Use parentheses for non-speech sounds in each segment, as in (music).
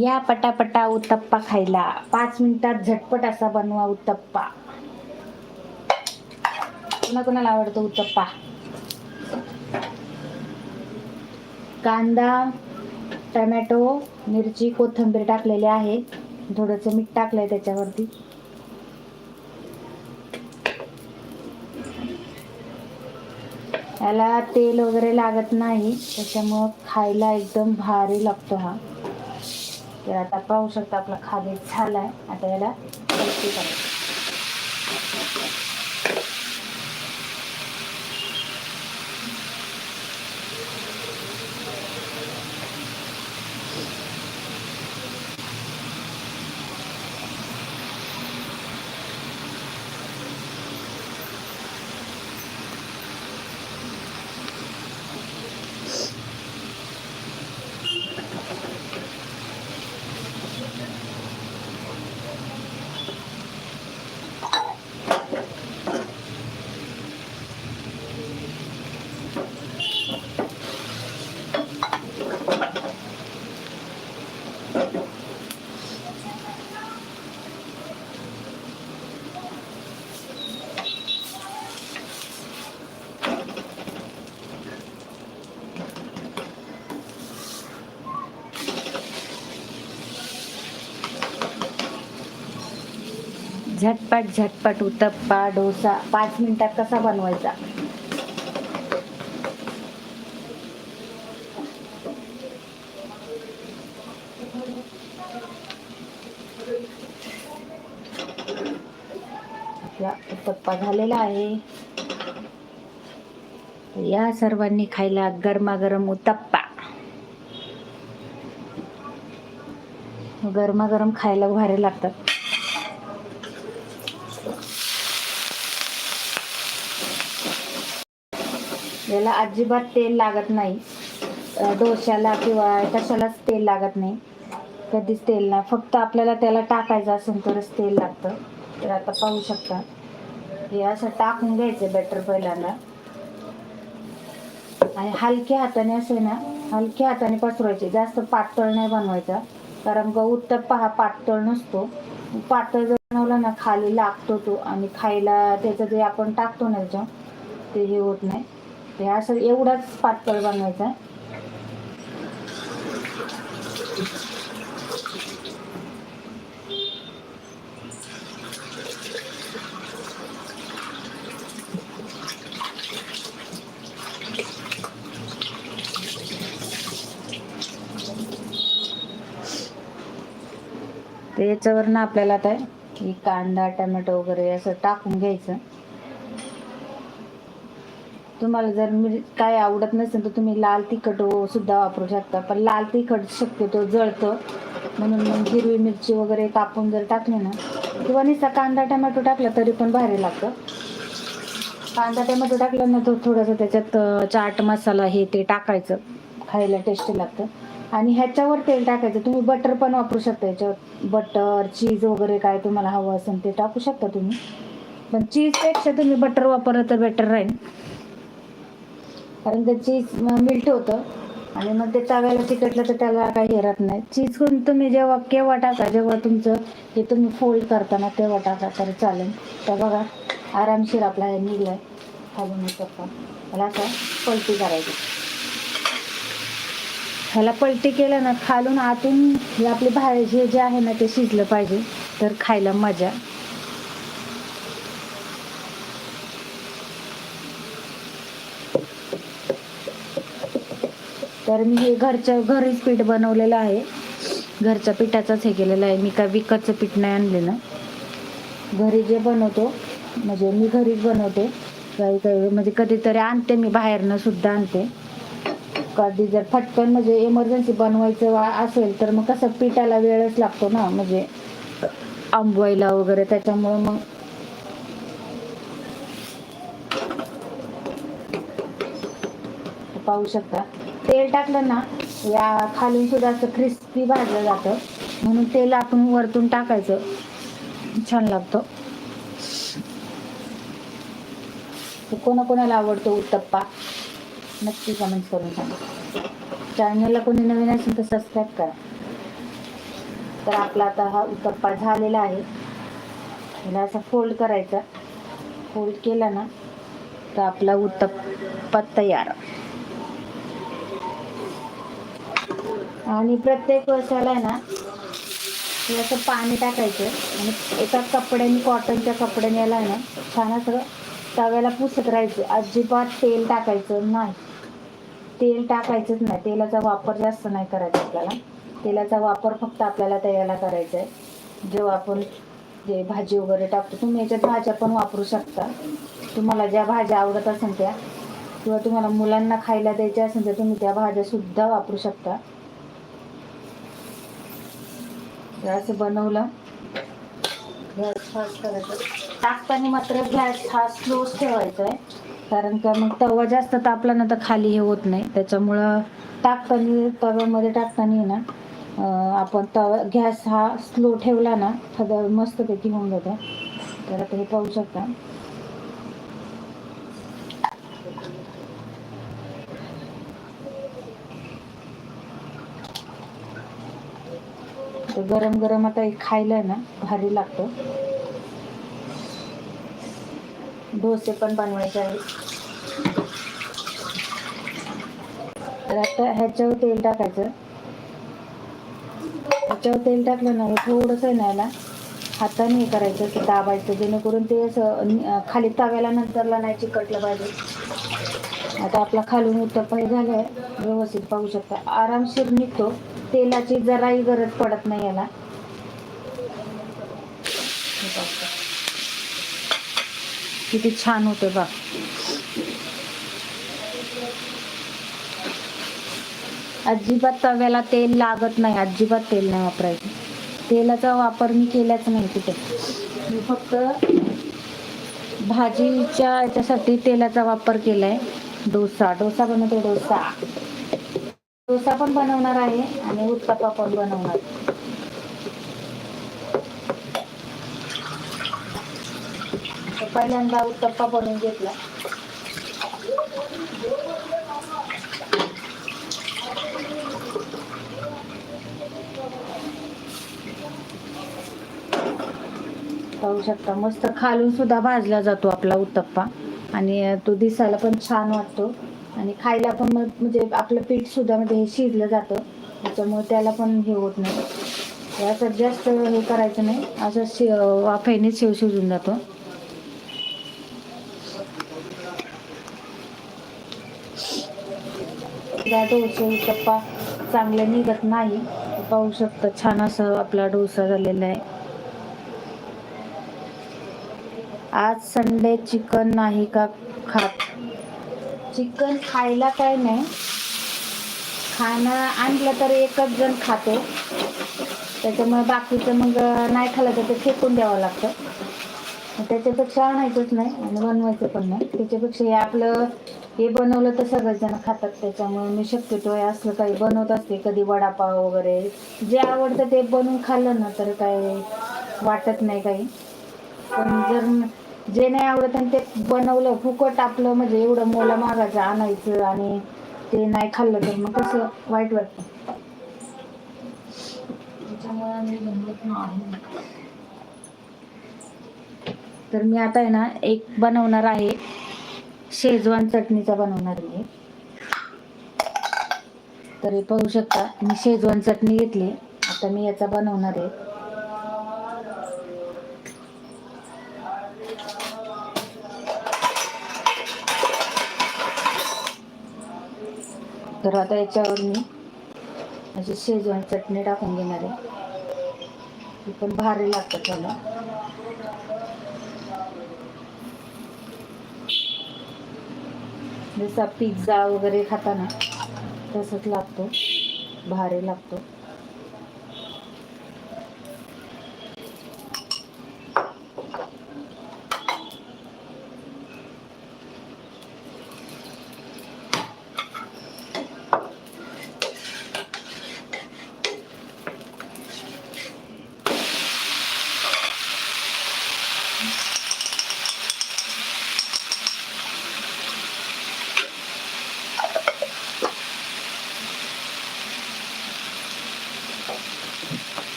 या पटापटा उत्तप्पा खायला. पाच मिनिटात झटपट असा बनवा उत्तप्पा. कुणा कुणाला आवडतो उत्तप्पा? कांदा टमॅटो मिरची कोथिंबीर टाकलेली आहे. थोडंसं मीठ टाकलंय त्याच्यावरती. याला तेल वगैरे लागत नाही त्याच्यामुळं खायला एकदम भारी लागतो हा. तर आता पाहू शकता आपला खाली आहे आता याला झटपट झटपट उत्तप्पा डोसा. पाच मिनिटात कसा बनवायचा? आपला उत्तप्पा झालेला आहे. या सर्वांनी खायला गरमागरम उत्तप्पा. गरमागरम खायला भारी लागतात. त्याला अजिबात तेल लागत नाही. डोश्याला किंवा कशालाच तेल लागत नाही. कधीच तेल नाही. फक्त आपल्याला त्याला टाकायचं असेल तरच तेल लागतं. तर आता पाहू शकता. हे असं टाकून घ्यायचं बॅटर पहिल्यांदा. आणि हलक्या हाताने असे ना हलक्या हाताने पसरवायचे. जास्त पातळ नाही बनवायचा. कारण गहू उत्तप्पा हा पातळ नसतो. पातळ जर बनवला ना खाली लागतो तो. आणि खायला त्याचं जे आपण टाकतो ना त्याच्या ते हे होत नाही. ते असं एवढाच पातळ बनवायचा. तर याच्यावरनं आपल्याला आता ही कांदा टमॅटो वगैरे असं टाकून घ्यायचं. तुम्हाला जर मिर काय आवडत नसेल तर तुम्ही लाल तिखट सुद्धा वापरू शकता. पण लाल तिखट शक्यतो जळतं. म्हणून मग हिरवी मिरची वगैरे कापून जर टाकली ना किंवा निसा कांदा टमॅटो टाकला तरी पण भारी लागतं. कांदा टमॅटो टाकला ना तर थोडंसं त्याच्यात चाट मसाला हे ते टाकायचं. खायला टेस्टी लागतं. आणि ह्याच्यावर तेल टाकायचं. तुम्ही बटर पण वापरू शकता. याच्यावर बटर चीज वगैरे काय तुम्हाला हवं असेल ते टाकू शकता तुम्ही. पण चीजपेक्षा तुम्ही बटर वापरलं तर बेटर राहील. कारण ते चीज मिल्ट होतं. आणि मग ते तव्याला चिकटलं तर त्याला काही हरत नाही. चीज करून तुम्ही जेव्हा केव्हा टाका जेव्हा तुमचं हे तुम्ही फोल्ड करताना तेव्हा टाका तर चालेल. तर बघा आरामशीर आपला हे निघलाय. खालून शकता त्याला असं पलटी करायची. ह्याला पलटी केलं ना खालून आतून हे आपली भाजी जे आहे ना ते शिजलं पाहिजे. तर खायला मजा. तर मी हे घरच्या घरीच पीठ बनवलेलं आहे. घरच्या पिठाचंच हे केलेलं आहे. मी काय विकतचं पीठ नाही आणलेलं. घरी जे बनवतो म्हणजे मी घरीच बनवते. काही काही म्हणजे कधीतरी आणते मी बाहेरनं सुद्धा आणते. कधी जर फटकन म्हणजे इमर्जन्सी बनवायचं वा- असेल तर मग कसं पिठाला वेळच लागतो ना म्हणजे आंबवायला वगैरे त्याच्यामुळं मग पाहू शकता. तेल टाकलं ना या खालून सुद्धा असं क्रिस्पी भाजलं जातं. म्हणून तेल आपण वरतून टाकायचं. छान लागतं. कोणाकोणाला आवडतो उत्तप्पा? नक्की कमेंट करून सांगा. चॅनलला कोणी नवीन असेल तर सबस्क्राईब करा. तर आपला आता हा उत्तप्पा झालेला आहे. याला असा फोल्ड करायचा. फोल्ड केला ना तर आपला उत्तप्पा तयार. आणि प्रत्येक वर्षाला आहे ना हे असं पाणी टाकायचं आणि एका कपड्याने कॉटनच्या कपड्याने याला आहे ना छान असं तव्याला पुसत राहायचं. अजिबात तेल टाकायचं नाही. तेल टाकायचंच नाही. तेलाचा वापर जास्त नाही करायचा आपल्याला. तेलाचा वापर फक्त आपल्याला तयाला करायचा आहे. जेव्हा आपण जे भाजी वगैरे टाकतो तुम्ही याच्यात भाज्या पण वापरू शकता. तुम्हाला ज्या भाज्या आवडत असेल त्या किंवा तुम्हाला मुलांना खायला द्यायच्या असेल तर तुम्ही त्या भाज्यासुद्धा वापरू शकता. हे असं बनवलं. गॅस फास्ट टाकताना मात्र गॅस हा स्लोच ठेवायचा आहे कारण का मग तवा जास्त तापला ना तर खाली हे होत नाही. त्याच्यामुळं टाकताना तव्यामध्ये टाकताना ना आपण तवा गॅस हा स्लो ठेवला ना थोडं मस्तपैकी होऊन जातं. तर आता हे पाहू शकता. ते गरम गरम आता हे खायला आहे ना भारी लागतं. डोसे पण बनवायचे आहेत. तर आता ह्याच्यावर तेल टाकायचं. ह्याच्यावर तेल टाकलं ना थोडंसं आहे ना याला हाताने हे करायचं ते दाबायचं जेणेकरून ते असं खाली तव्याला नंतरला नाही चिकटलं पाहिजे. आता आपला खालून उत्तप्पा हे आहे व्यवस्थित पाहू शकता. आरामशीर निघतो. तेलाची जराही गरज पडत नाही याला. किती छान होते बघ. अजिबात तव्याला तेल लागत नाही अजिबात तेल नाही वापरायचं. तेलाचा वापर मी केलाच नाही तिथे मी फक्त भाजीच्या याच्यासाठी तेलाचा वापर केलाय. डोसा डोसा बनवतो डोसा. डोसा पण बनवणार आहे आणि उत्तपा पण बनवणार. पहिल्यांदा उत्तप्पा बनवून घेतला. पाहू शकता मस्त खालून सुद्धा भाजला जातो आपला उत्तप्पा. आणि तो दिसायला पण छान वाटतो. आणि खायला पण मग म्हणजे आपलं पीठ सुद्धा म्हणजे हे शिजलं जातं. त्याच्यामुळे त्याला पण हे होत नाही. असं जास्त हे करायचं नाही. असं शि वाफेने शिव शिजून जातो. या डोसे उत्तप्पा चांगले निघत नाही. पाहू शकता छान असं आपला डोसा झालेला आहे. आज संडे चिकन नाही का खात? चिकन खायला काय नाही. खाणं आणलं तर एकच जण खातो. त्याच्यामुळे बाकीचं मग नाही खाल्लं तर ते फेकून द्यावं लागतं. त्याच्यापेक्षा आणायचंच नाही आणि बनवायचं पण नाही. त्याच्यापेक्षा हे आपलं हे बनवलं तर सगळेजण खातात. त्याच्यामुळे मी शक्यतो हे असलं काही बनवत असते. कधी वडापाव वगैरे जे आवडतं ते बनवून खाल्लं ना तर काय वाटत नाही काही. पण जर जे नाही आवडत आणि ते बनवलं फुकट आपलं म्हणजे एवढं मोला मागायचं आणायचं आणि ते नाही खाल्लं तर मग कसं वाईट वाटतं. तर मी आता आहे ना एक बनवणार आहे. शेजवान चटणीचा बनवणार आहे तर हे पाहू शकता मी शेजवान चटणी घेतली. आता मी याचा बनवणार आहे. तर आता याच्यावर मी अशी शेजवान चटणी टाकून घेणार आहे. ती पण भारी लागतं त्याला. जसा पिझ्झा वगैरे खाताना तसंच लागतो. भारी लागतो.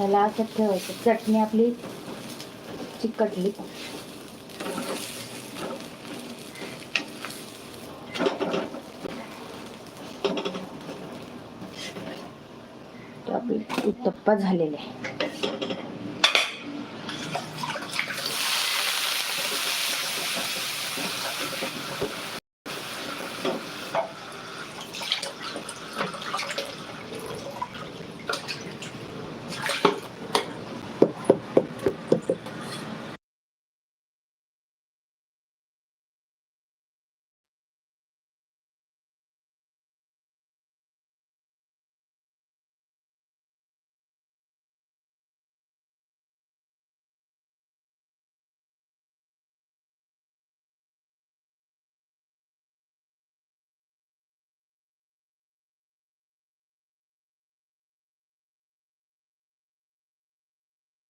ह्याला असं ठेवायचं. चटणी आपली चिकटली. तो आपली उत्तप्पा झालेला आहे.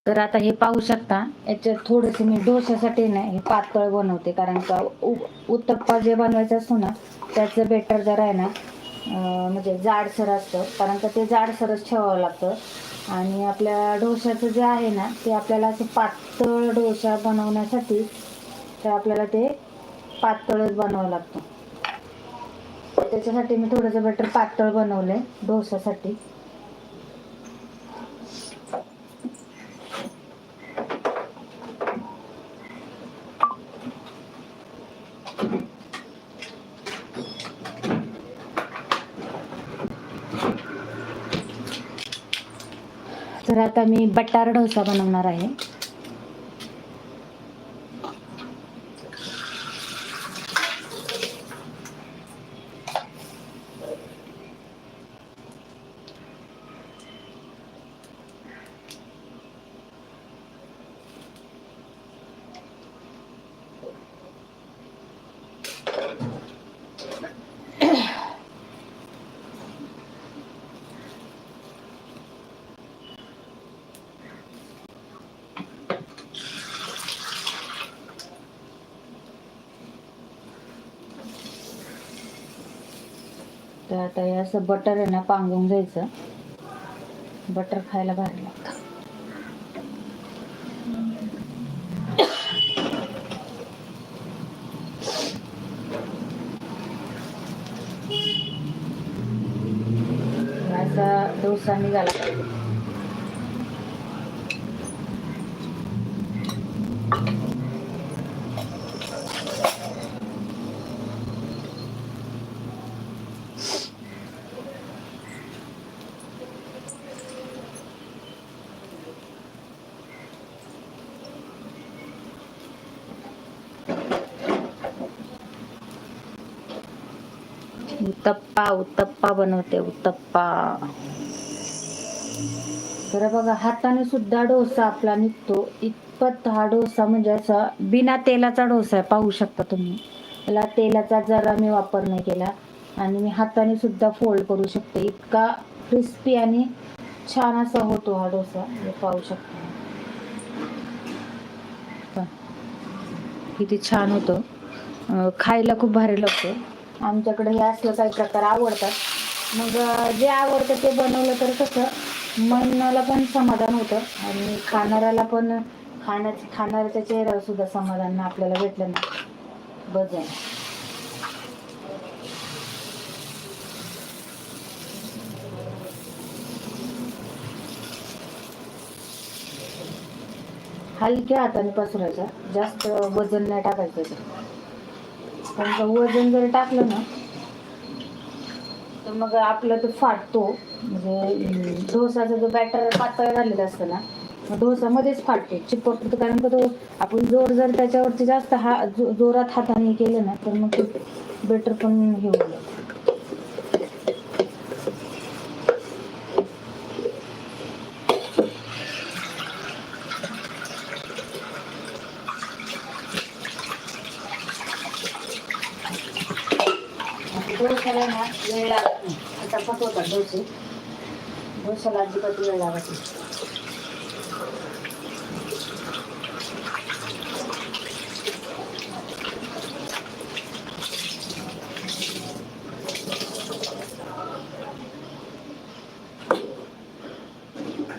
तर आता हे पाहू शकता याच्यात थोडंसं मी डोश्यासाठी ना हे पातळ बनवते. कारण का उ उत्तप्पा जे बनवायचं असतो ना त्याचं बेटर जरा आहे ना म्हणजे जाडसर असतं. कारण का ते जाडसरच ठेवावं लागतं. आणि आपल्या डोश्याचं जे आहे ना ते आपल्याला असं पातळ डोसा बनवण्यासाठी तर आपल्याला ते पातळच बनवावं लागतं. त्याच्यासाठी मी थोडंसं बेटर पातळ बनवलंय डोश्यासाठी तर आता मी बटार डोसा बनवणार आहे. तर आता हे असं बटर आहे ना पांगून घ्यायचं. बटर खायला भारी लागतं. (coughs) असा डोसा निघाला. पाहिजे उत्तप्पा उत्तप्पा बनवते उत्तप्पा. तर बघा हाताने सुद्धा डोसा आपला निघतो. इतपत हा डोसा म्हणजे असा बिना तेलाचा डोसा आहे पाहू शकता तुम्ही. त्याला तेलाचा जरा मी वापर नाही केला. आणि मी हाताने सुद्धा फोल्ड करू शकते. इतका क्रिस्पी आणि छान असा होतो हा डोसा. हे पाहू शकता. किती छान होतो. खायला खूप भारी लागतो. आमच्याकडे हे असलं काही प्रकार आवडतात. मग जे आवडतं ते बनवलं तर कसं मनाला पण समाधान होतं आणि खाणाऱ्याला पण खाण्याच खाणाऱ्याच्या चेहऱ्यावर सुद्धा समाधान आपल्याला भेटलं ना बस हलक्या हाताने पसरायचा. जास्त वजन नाही टाकायचं. त्यांचं वजन जर टाकलं ना तर मग आपलं तो फाटतो. म्हणजे अं, डोसाचा जो बॅटर पातळ झालेला असतं ना मग डोसामध्येच फाटतो. चिपटतो कारण का तो आपण जोर जर त्याच्यावरती जास्त हा जो- जोरात हाताने केलं ना तर मग ते बेटर पण हे होईल डोशाला ना वेळ लागत नाही पटापट होतात अजिबात वेळ लागत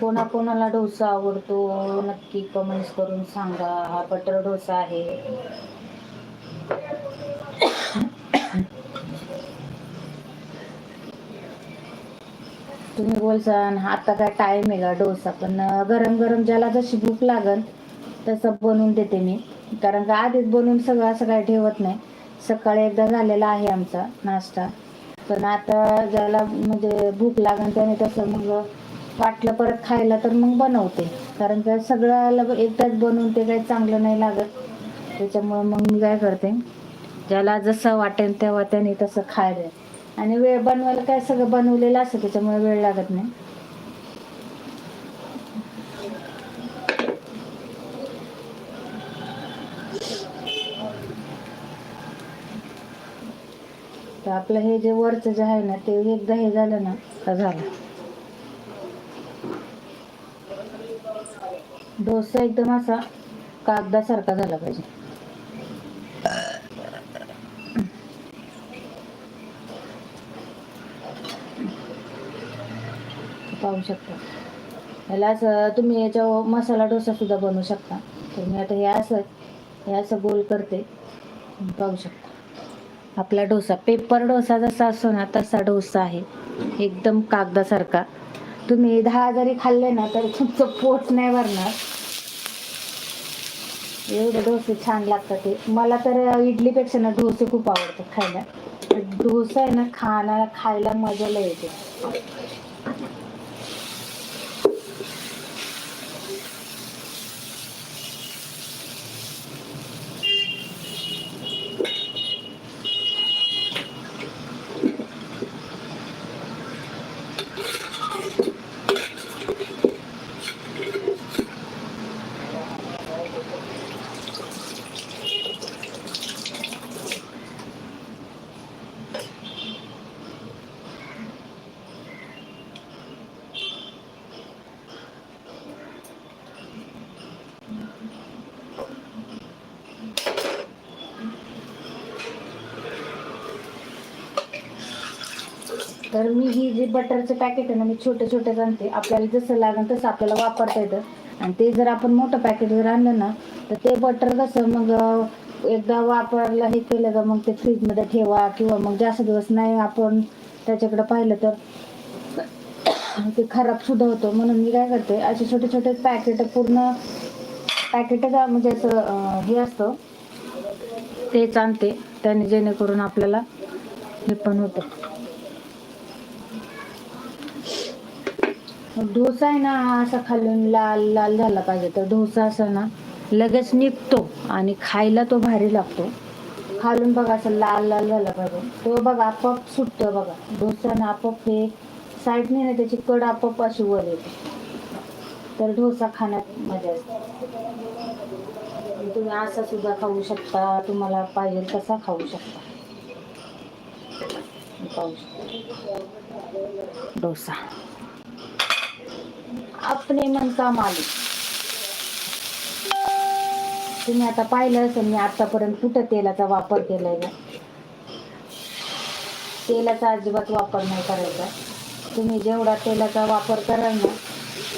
कोणा कोणाला डोसा आवडतो नक्की कमेंट्स करून सांगा. हा बटर डोसा आहे. तुम्ही बोलसान आता काय टाइम आहे का डोसा? पण गरम गरम ज्याला जशी भूक लागल तसं बनवून देते मी. कारण का आधीच बनवून सगळं असं काय ठेवत नाही. सकाळी एकदा झालेला आहे आमचा नाश्ता. पण आता ज्याला म्हणजे भूक लागेल त्याने तसं मग वाटलं परत खायला तर मग बनवते. कारण का सगळ्याला एकदाच बनवून ते काही चांगलं नाही लागत. त्याच्यामुळं मग मी काय करते ज्याला जसं वाटेल तेव्हा त्याने तसं खायला. आणि वेळ बनवायला काय सगळं बनवलेलं असतं त्याच्यामुळे वेळ लागत नाही. तर आपलं हे जे वरचं जे आहे ना ते एकदा हे झालं ना का झालं? डोसा एकदम असा कागदासारखा झाला पाहिजे. पाहू शकता. याला असं तुम्ही याच्यावर मसाला डोसा सुद्धा बनवू शकता. तर मी आता हे असं हे असं गोल करते. पाहू शकता. आपला डोसा पेपर डोसा जसा असतो ना तसा डोसा आहे. एकदम कागदासारखा. तुम्ही दहा जरी खाल्ले ना तर तुमचं पोट नाही भरणार. एवढे डोसे छान लागतात ते मला तर इडलीपेक्षा ना डोसे खूप आवडतात खायला. डोसा आहे ना खाना खायला मजा लय येते. तर मी ही जी बटरचं पॅकेट आहे ना मी छोटे छोटे आणते. आपल्याला जसं लागेल तसं आपल्याला वापरता येतं. आणि ते जर आपण मोठं पॅकेट जर आणलं ना तर ते बटर कसं मग एकदा वापरलं हे केलं का मग ते फ्रीजमध्ये ठेवा किंवा मग जास्त दिवस नाही आपण त्याच्याकडे पाहिलं तर ते खराब सुद्धा होतं. म्हणून मी काय करते असे छोटे छोटे पॅकेट पूर्ण पॅकेटच म्हणजे असं हे असतं. तेच आणते. त्याने जेणेकरून आपल्याला हे पण होतं. डोसा आहे ना असा खालून लाल लाल झाला पाहिजे. तर डोसा असा ना लगेच निघतो आणि खायला तो भारी लागतो. खालून बघा असं लाल लाल झाला पाहिजे. तो बघा आपोआप सुटतो बघा. डोसा ना आपोआप हे साईडने ना त्याची कड आपोआप अशी वर येते. तर डोसा खाण्यात मजा असते तुम्ही असा सुद्धा खाऊ शकता. तुम्हाला पाहिजे तसा खाऊ शकता. पाहू शकता. डोसा. अपने मन का मालिक. तुम्ही आता पाहिलं असेल मी आतापर्यंत कुठं तेलाचा वापर केलाय का तेलाचा अजिबात वापर नाही करायचा. तुम्ही जेवढा तेलाचा वापर कराल ना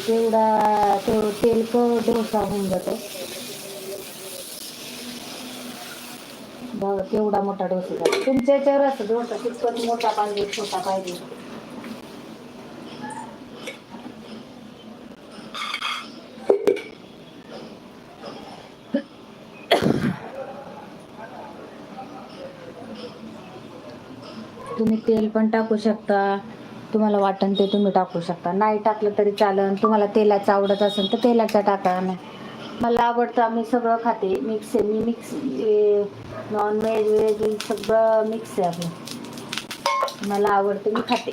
तेवढा तो तेलक डोसा होऊन जातो. बघा केवढा मोठा डोसा. झाला तुमच्या याच्यावर असं डोसा कितपत मोठा पाहिजे छोटा पाहिजे? तुम्ही तेल पण टाकू शकता. तुम्हाला वाटण ते तुम्ही टाकू शकता. नाही टाकलं तरी चालन. तुम्हाला तेलाचं आवडत असेल तर तेलाचा टाका नाही मला आवडतं मी सगळं खाते. मिक्स आहे. मी मिक्स नॉनव्हेज व्हेज सगळं मिक्स आहे आपलं. मला आवडतं मी खाते.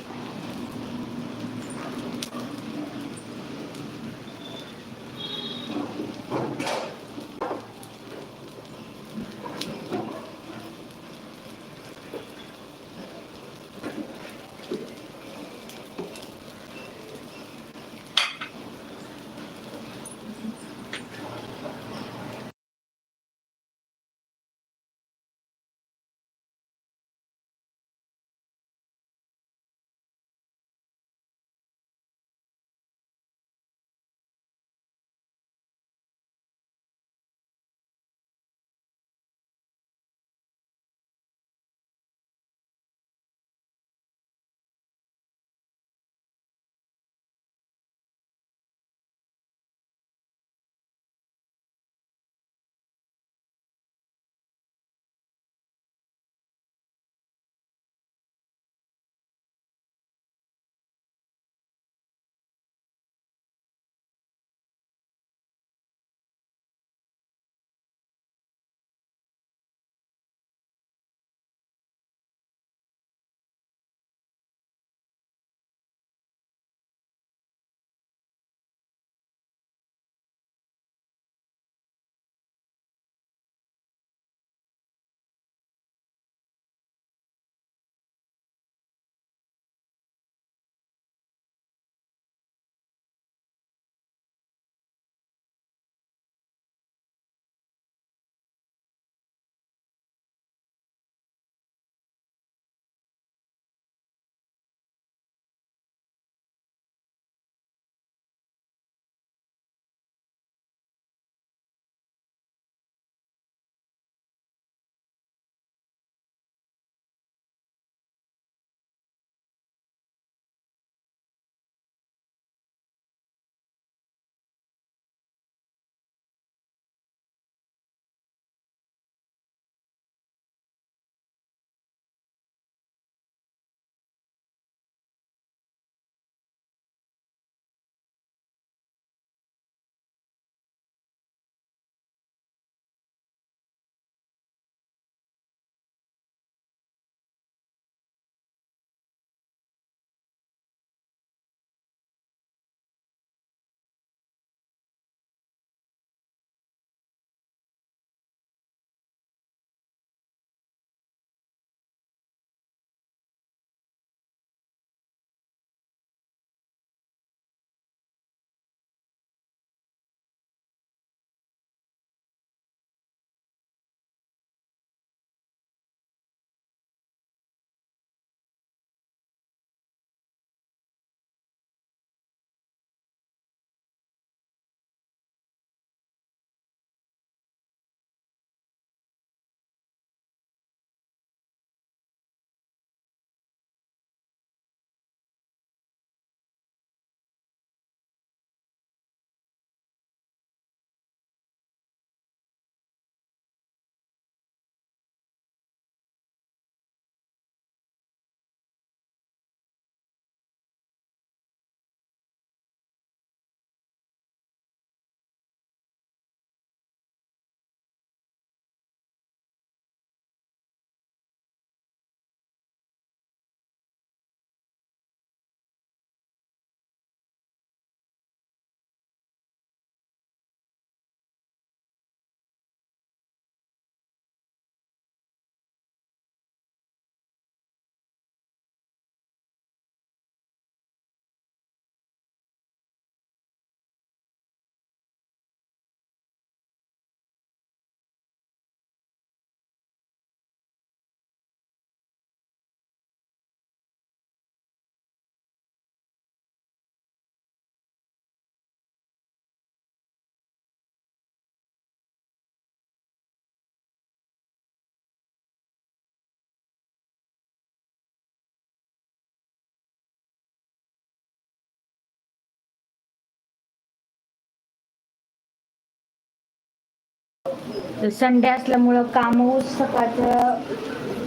संडे असल्यामुळं काम सकाळचं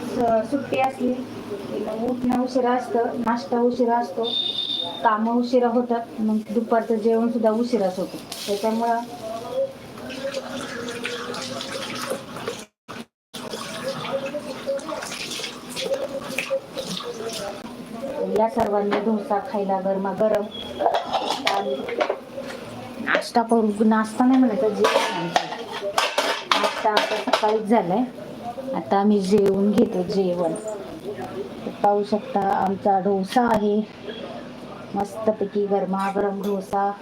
स- सुट्टी असली उठणं उशिरा असतं नाश्ता उशिरा असतो कामं उशिरा होतात मग दुपारचं जेवण सुद्धा उशिराच होतं. त्याच्यामुळं या सर्वांनी डोसा खायला गरमागरम आणि नाश्ता करू नाश्ता नाही म्हणायचा जेवण नाश्ता आता सकाळीच झालाय. आता आम्ही जेवून घेतो जेवण. तर पाहू शकता आमचा डोसा आहे. मस्तपैकी गरमागरम डोसा.